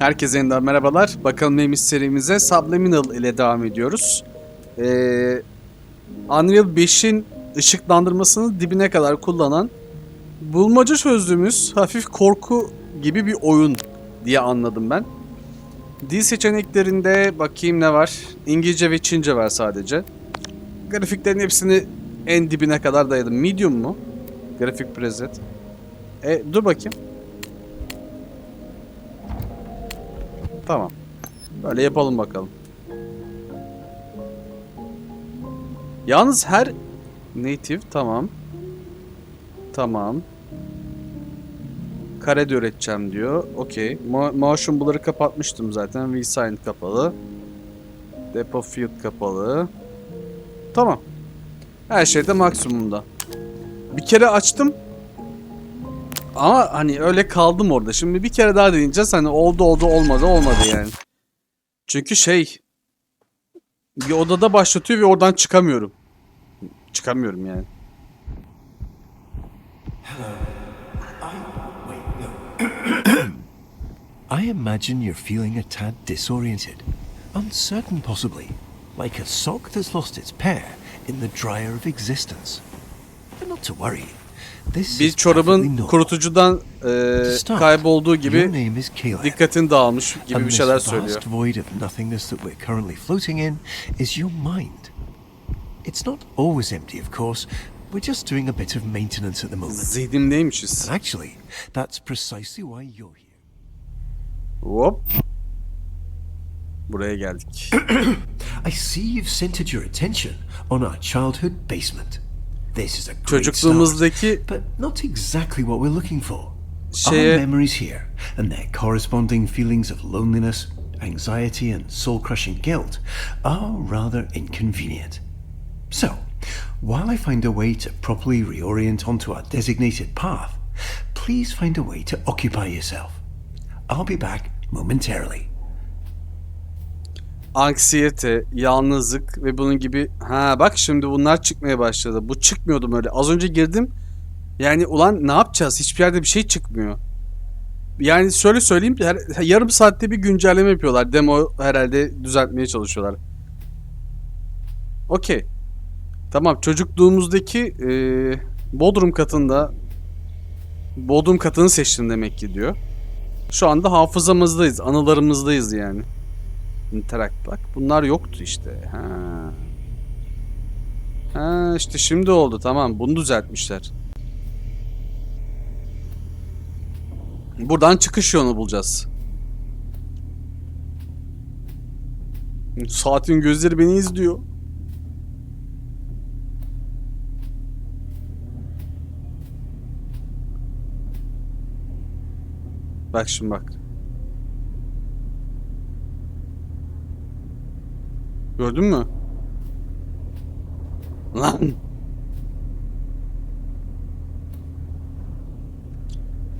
Herkese yeniden merhabalar. Bakalım neymiş serimize Subliminal ile devam ediyoruz. Ee, Unreal 5'in ışıklandırmasını dibine kadar kullanan bulmaca çözdüğümüz hafif korku gibi bir oyun diye anladım ben. Dil seçeneklerinde bakayım ne var. İngilizce ve Çince var sadece. Grafiklerin hepsini en dibine kadar dayadım. Medium mu? Grafik preset. E dur bakayım. Tamam. Böyle yapalım bakalım. Yalnız her native tamam. Tamam. Karede üreteceğim diyor. Okey. Mo motion blur'ı kapatmıştım zaten. VSign kapalı. Depth field kapalı. Tamam. Her şey de maksimumda. Bir kere açtım. Ama hani öyle kaldım orada. Şimdi bir kere daha deneyeceğiz. Hani oldu oldu olmadı olmadı yani. Çünkü şey bir odada başlatıyor ve oradan çıkamıyorum. Çıkamıyorum yani. I imagine you're feeling a tad disoriented, uncertain possibly, like a sock that's lost its pair in the dryer of existence. But not to worry. Perfectly çorabın kurutucudan e, kaybolduğu gibi dikkatin dağılmış gibi bir şeyler söylüyor. It's not always empty, of course. We're just doing a bit of maintenance at the moment. Zihnimdeymişiz. And actually, that's precisely why you're here. Hop. Buraya geldik. I see you've centered your attention on our childhood basement. This is a great Çocukluğumuzdaki start, but not exactly what we're looking for. Şeye- Our memories here and their corresponding feelings of loneliness, anxiety, and soul-crushing guilt are rather inconvenient. So, while I find a way to properly reorient onto our designated path, please find a way to occupy yourself. I'll be back momentarily. Anksiyete, yalnızlık ve bunun gibi. Ha bak şimdi bunlar çıkmaya başladı. Bu çıkmıyordum öyle. Az önce girdim. Yani ulan ne yapacağız? Hiçbir yerde bir şey çıkmıyor. Yani şöyle söyleyeyim. Her, yarım saatte bir güncelleme yapıyorlar. Demo herhalde düzeltmeye çalışıyorlar. Okey. Tamam çocukluğumuzdaki eee Bodrum katında Bodrum katını seçtim demek ki diyor. Şu anda hafızamızdayız, anılarımızdayız yani. Interact bak. Bunlar yoktu işte. Ha. Ha işte şimdi oldu tamam. Bunu düzeltmişler. Buradan çıkış yolunu bulacağız. Saatin gözleri beni izliyor. Bak şimdi bak. Gördün mü? Lan.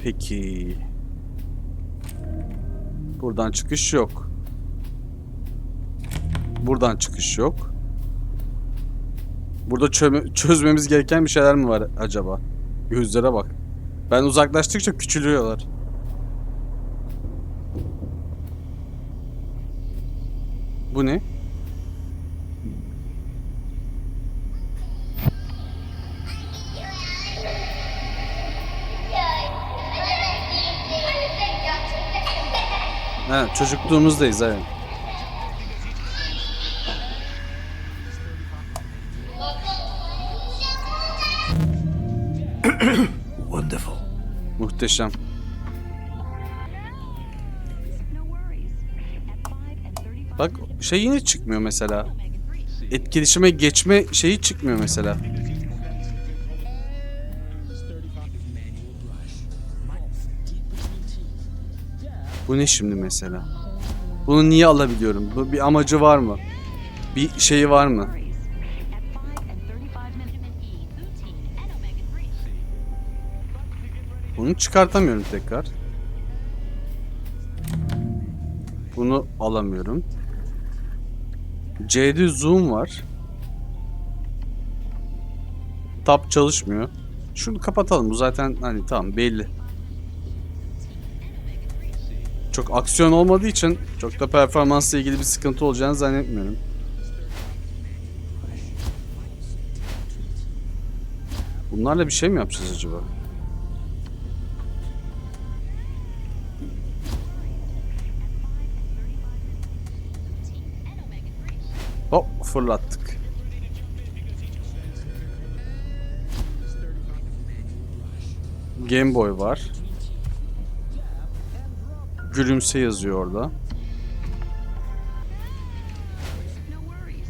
Peki. Buradan çıkış yok. Buradan çıkış yok. Burada çözmemiz gereken bir şeyler mi var acaba? Gözlere bak. Ben uzaklaştıkça küçülüyorlar. Bu ne? Çocukluğumuzdayız evet. Wonderful. Muhteşem. Bak şey yine çıkmıyor mesela. Etkileşime geçme şeyi çıkmıyor mesela. Bu ne şimdi mesela? Bunu niye alabiliyorum? Bu bir amacı var mı? Bir şeyi var mı? Bunu çıkartamıyorum tekrar. Bunu alamıyorum. C'de zoom var. Tab çalışmıyor. Şunu kapatalım. Bu zaten hani tamam belli. Çok aksiyon olmadığı için çok da performansla ilgili bir sıkıntı olacağını zannetmiyorum. Bunlarla bir şey mi yapacağız acaba? Hop fırlattık. Game Boy var. Gülümse yazıyor orada. No worries.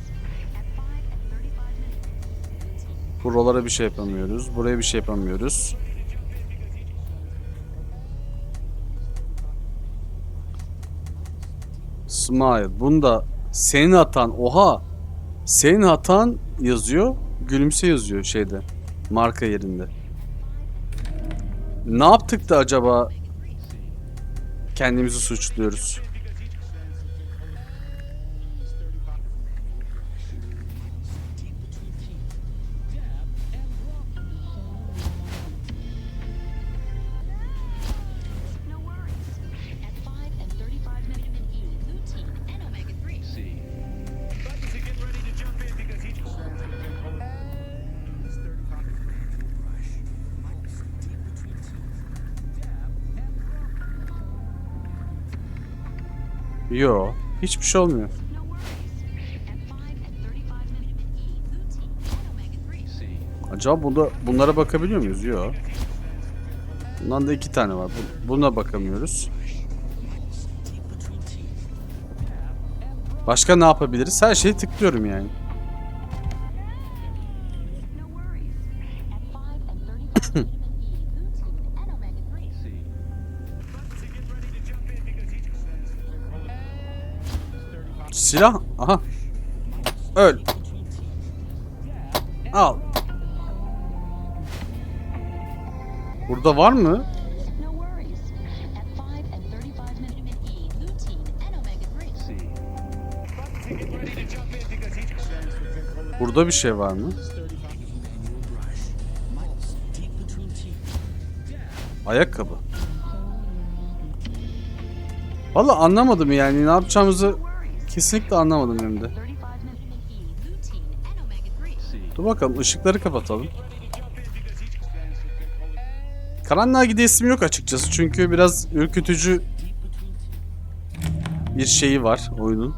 At 5 and 35 minutes. Buralara bir şey yapamıyoruz. Buraya bir şey yapamıyoruz. Smile. Bunda senin hatan. Oha. Senin hatan yazıyor. Gülümse yazıyor şeyde. Marka yerinde. Ne yaptık da acaba kendimizi suçluyoruz? Yo. Hiçbir şey olmuyor. No worries. At 5 and 35 minutes in lutein and omega 3. Acaba bunda, bunlara bakabiliyor muyuz? Yok. Bundan da iki tane var. Bu- Buna bakamıyoruz. Başka ne yapabiliriz? Her şeyi tıklıyorum yani. Silah. Aha. Öl. Al. Burada var mı? No worries. At 5 and 35 minutes in lutein and omega 3. Burada bir şey var mı? Ayakkabı. Valla anlamadım yani ne yapacağımızı kesinlikle anlamadım hem de. 35 minutes in lutein and omega 3. Dur bakalım ışıkları kapatalım. Karanlığa gidesim yok açıkçası çünkü biraz ürkütücü bir şeyi var oyunun.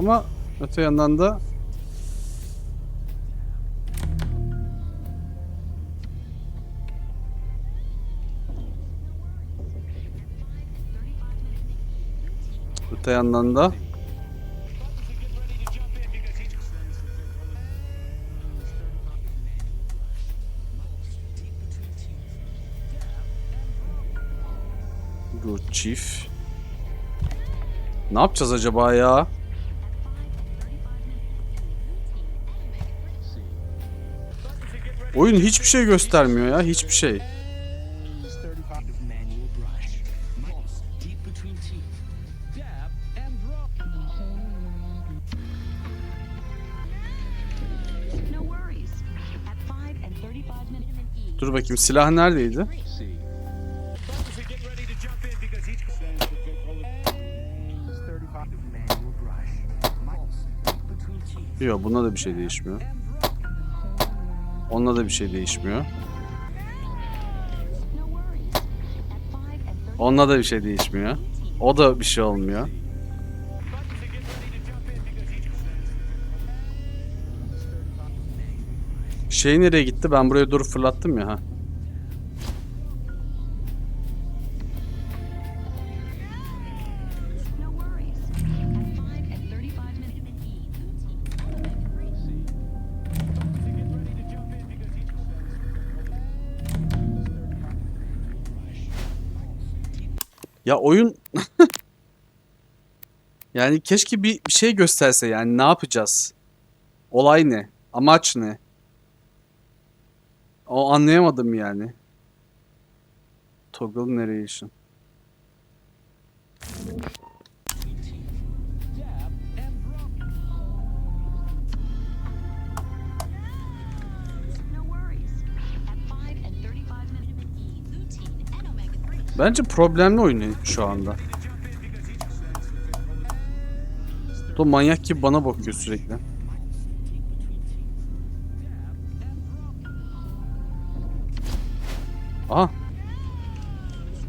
Ama öte yandan da öte yandan da Dur çift. Ne yapacağız acaba ya? Oyun hiçbir şey göstermiyor ya, hiçbir şey. manual brush. Moss deep between teeth. Dab and drop. No worries. At 5 and 35 minutes in. Dur bakayım silah neredeydi? Yok bunda da bir şey değişmiyor. Onunla da bir şey değişmiyor. No worries. At 5 and 35 Onunla da bir şey değişmiyor. O da bir şey olmuyor. Şey nereye gitti? Ben buraya doğru fırlattım ya. Ha. Ya oyun yani keşke bir, şey gösterse yani ne yapacağız? Olay ne? Amaç ne? O anlayamadım yani. Toggle narration. Bence problemli oyun şu anda. O manyak gibi bana bakıyor sürekli. Aha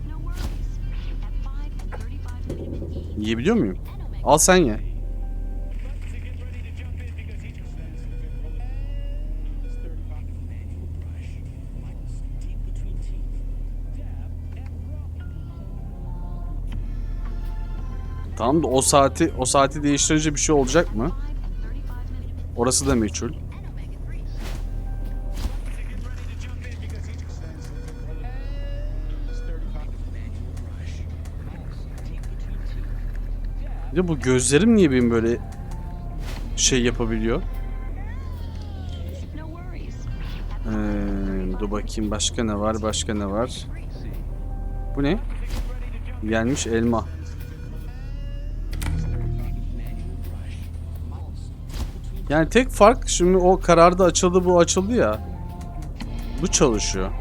No worries. At 5 and 35 vitamin yiyebiliyor muyum? Al sen ye. Tamam da o saati o saati değiştirince bir şey olacak mı? 5 and 35 vitamin Orası da meçhul. and omega 3. Bir de bu gözlerim niye benim böyle şey yapabiliyor? Ee, dur bakayım başka ne var başka ne var? Bu ne? Gelmiş elma. Yani tek fark şimdi o kararda açıldı bu açıldı ya. Bu çalışıyor.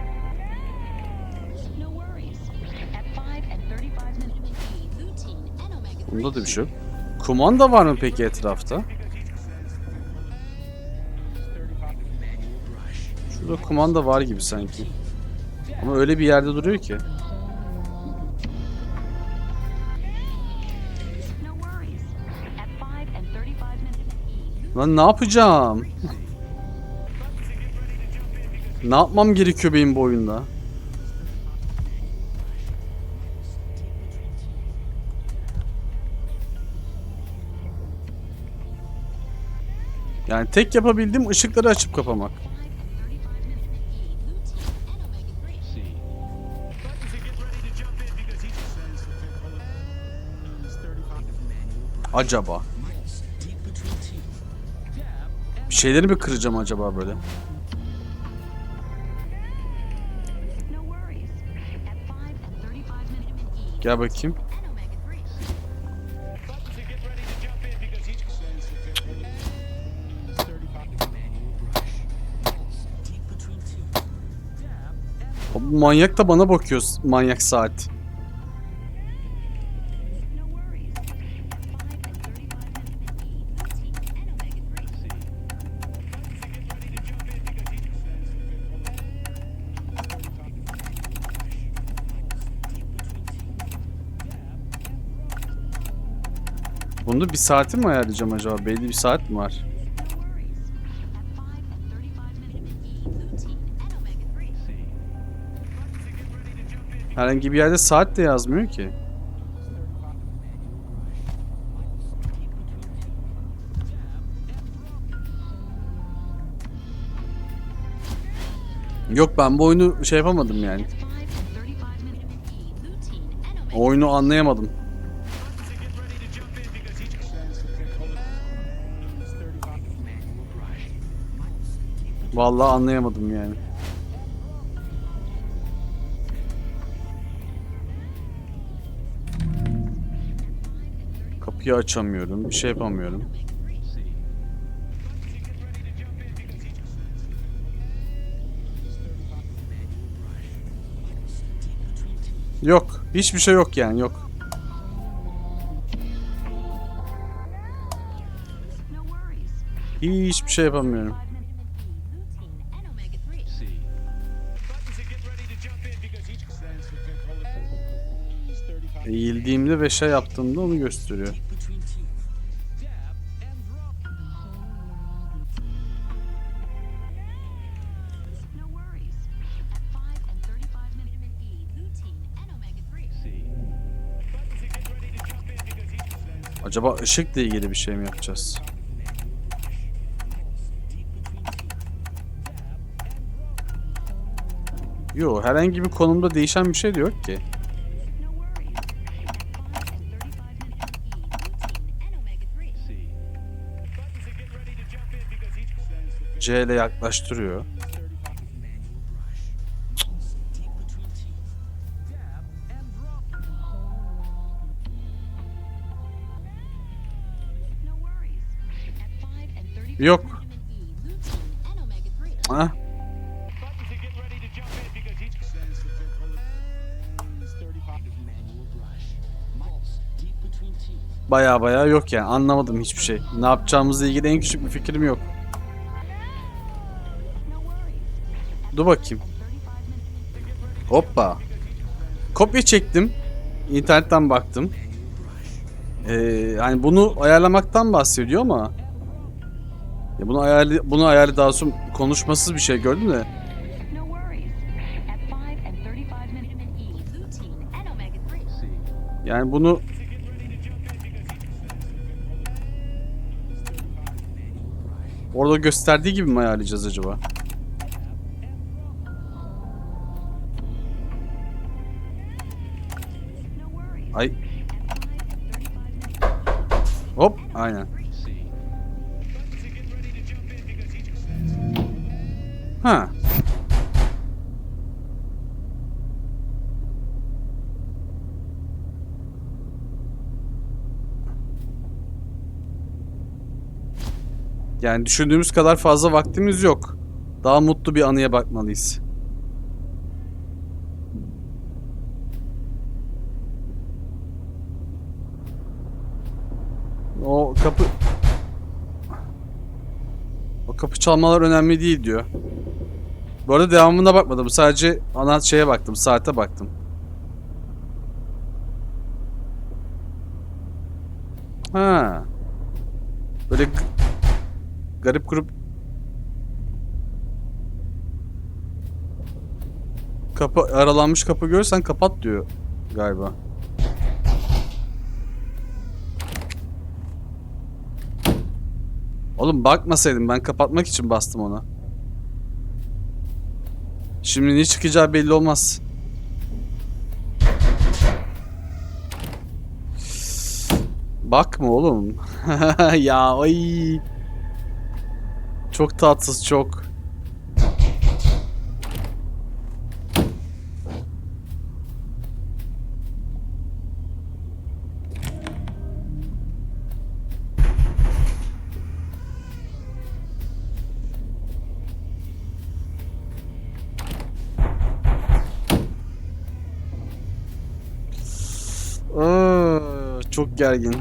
No worries. At 5 and 35 vitamin lutein and omega 3. Bunda da bir şey yok. Kumanda var mı peki etrafta? Şurada kumanda var gibi sanki. Ama öyle bir yerde duruyor ki. Lan ne yapacağım? ne yapmam gerekiyor benim bu oyunda? Yani tek yapabildiğim ışıkları açıp kapamak. 5 şeyleri mi kıracağım acaba böyle? No worries. At 5 and 35 vitamin Gel bakayım. and omega 3. O manyak da bana bakıyor manyak saat. Bunda bir saati mi ayarlayacağım acaba? Belli bir saat mi var? No worries. At 5 and 35 vitamin lutein and omega 3. Herhangi bir yerde saat de yazmıyor ki. Yok ben bu oyunu şey yapamadım yani. 5 and Vallahi anlayamadım yani. Kapıyı açamıyorum, bir şey yapamıyorum. Yok, hiçbir şey yok yani, yok. Hiçbir şey yapamıyorum. Eğildiğimde ve şey yaptığımda onu gösteriyor. No worries. At 5 and 35 vitamin lutein and omega 3. Acaba ışıkla ilgili bir şey mi yapacağız? Yo, herhangi bir konumda değişen bir şey de yok ki. C ile yaklaştırıyor. Yok. Ha? Baya baya yok yani anlamadım hiçbir şey. Ne yapacağımızla ilgili en küçük bir fikrim yok. Dur bakayım. Hoppa. Kopya çektim. İnternetten baktım. Ee, hani bunu ayarlamaktan bahsediyor ama ya bunu ayarlı bunu ayarlı daha sonra konuşmasız bir şey gördüm de No worries. At 5 and 35 vitamin E, lutein, and omega 3. yani bunu orada gösterdiği gibi mi ayarlayacağız acaba? Aynen. Ha. Yani düşündüğümüz kadar fazla vaktimiz yok. Daha mutlu bir anıya bakmalıyız. O kapı o kapı çalmalar önemli değil diyor. Bu arada devamına bakmadım. Sadece ana şeye baktım. Saate baktım. Ha. Böyle garip grup kapı aralanmış kapı görürsen kapat diyor galiba. Oğlum bakmasaydım ben kapatmak için bastım ona. Şimdi ne çıkacağı belli olmaz. Bakma oğlum. ya ay. Çok tatsız çok. Gergin.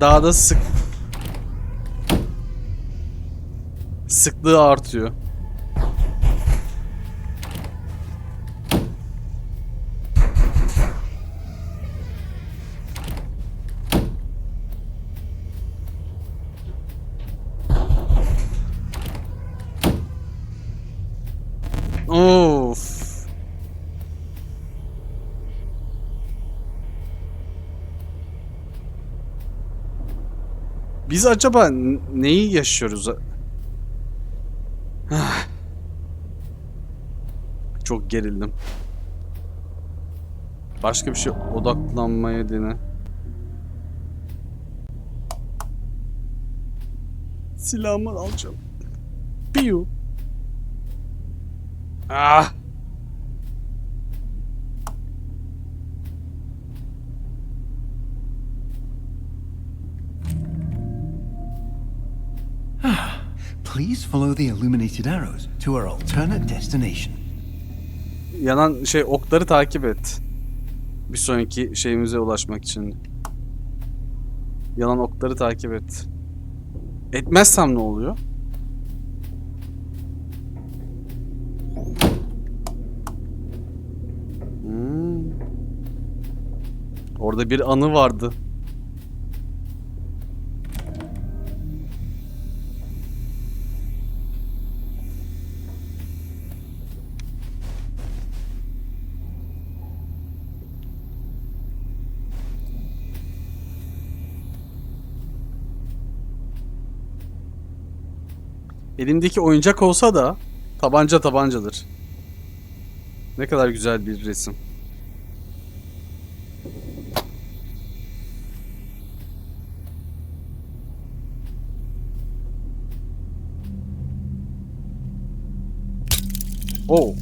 Daha da sık sıklığı artıyor. Of. Biz acaba neyi yaşıyoruz? Ah. Çok gerildim. Başka bir şey odaklanmaya dene. Silahımı alacağım. Piu. Ah. Please follow the illuminated arrows to our alternate destination. Yanan şey okları takip et. Bir sonraki şeyimize ulaşmak için. Yanan okları takip et. Etmezsem ne oluyor? Hmm. Orada bir anı vardı. Elimdeki oyuncak olsa da tabanca tabancadır. Ne kadar güzel bir resim. Oh.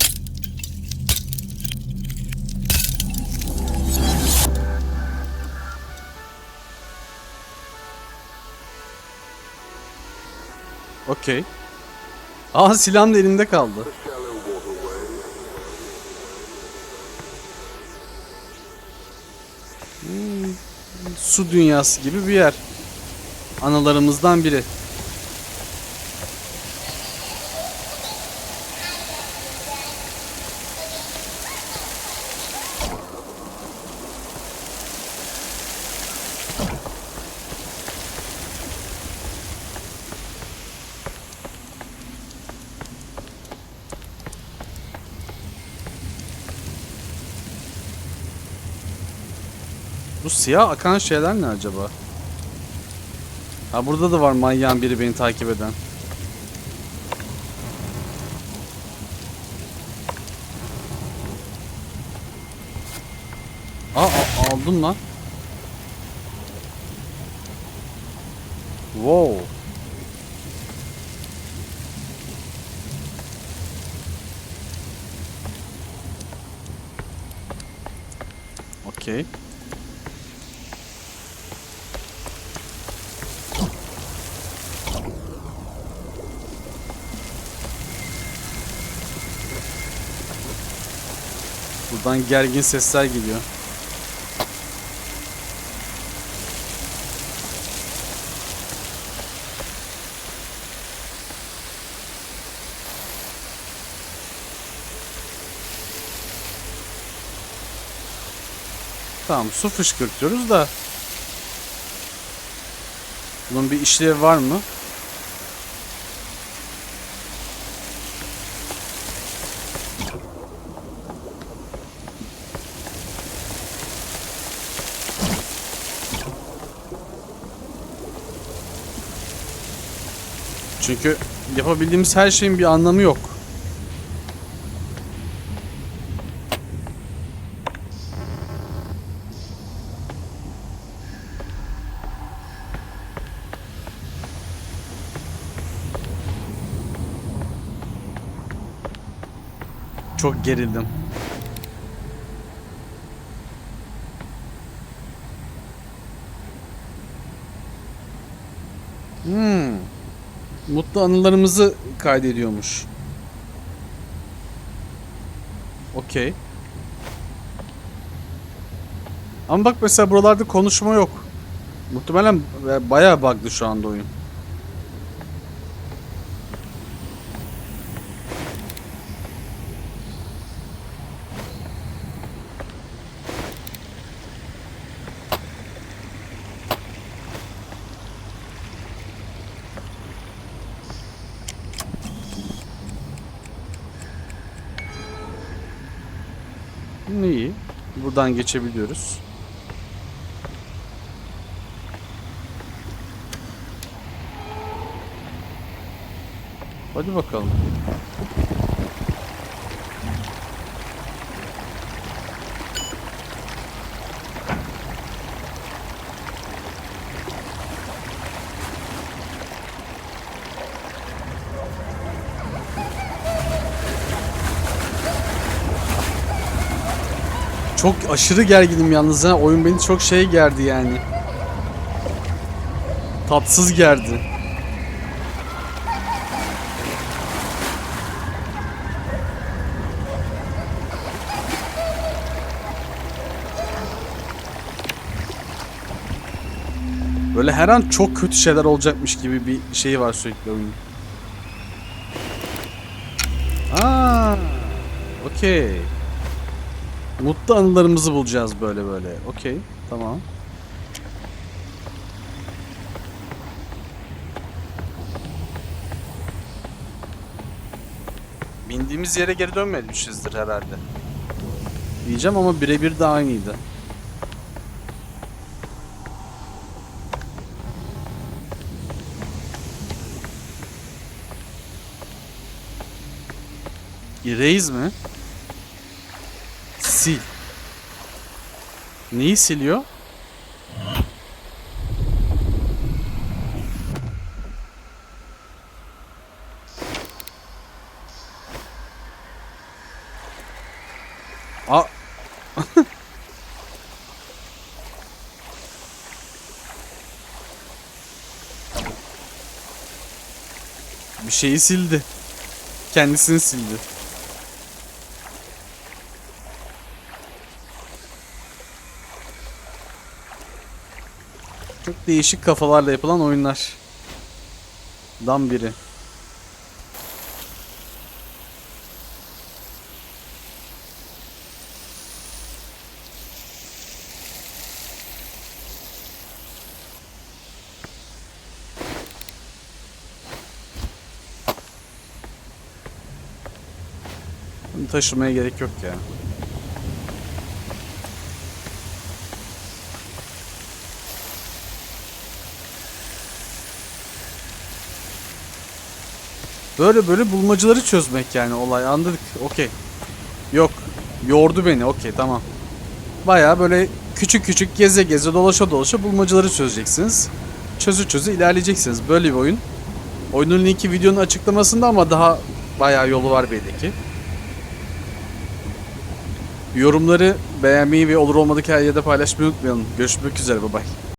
Okey. Aa silahım da elimde kaldı. Hmm, su dünyası gibi bir yer. Analarımızdan biri. Bu siyah akan şeyler ne acaba? Ha burada da var manyağın biri beni takip eden. Aa, aldım lan. Wow. Okey. Buradan gergin sesler geliyor. Tamam su fışkırtıyoruz da Bunun bir işlevi var mı? Çünkü yapabildiğimiz her şeyin bir anlamı yok. Çok gerildim. Hmm. Mutlu anılarımızı kaydediyormuş. Okey. Ama bak mesela buralarda konuşma yok. Muhtemelen bayağı bug'lı şu anda oyun. İyi. Buradan geçebiliyoruz. Hadi bakalım. Çok aşırı gerginim yalnız ha. Oyun beni çok şey gerdi yani. Tatsız gerdi. Böyle her an çok kötü şeyler olacakmış gibi bir şey var sürekli oyunun. Aa, okey. Mutlu anılarımızı bulacağız böyle böyle. Okey, tamam. Bindiğimiz yere geri dönmemişizdir herhalde. Diyeceğim ama birebir de aynıydı. Erase mi? Sil. Neyi siliyor? A Bir şeyi sildi. Kendisini sildi. Değişik kafalarla yapılan oyunlar. Dan biri. Bunu taşımaya gerek yok ya. Böyle böyle bulmacaları çözmek yani olay anladık okey. Yok yordu beni okey tamam. Baya böyle küçük küçük geze geze dolaşa dolaşa bulmacaları çözeceksiniz. Çözü çözü ilerleyeceksiniz böyle bir oyun. Oyunun linki videonun açıklamasında ama daha bayağı yolu var belli ki. Yorumları beğenmeyi ve olur olmadık her yerde paylaşmayı unutmayalım. Görüşmek üzere bye bye.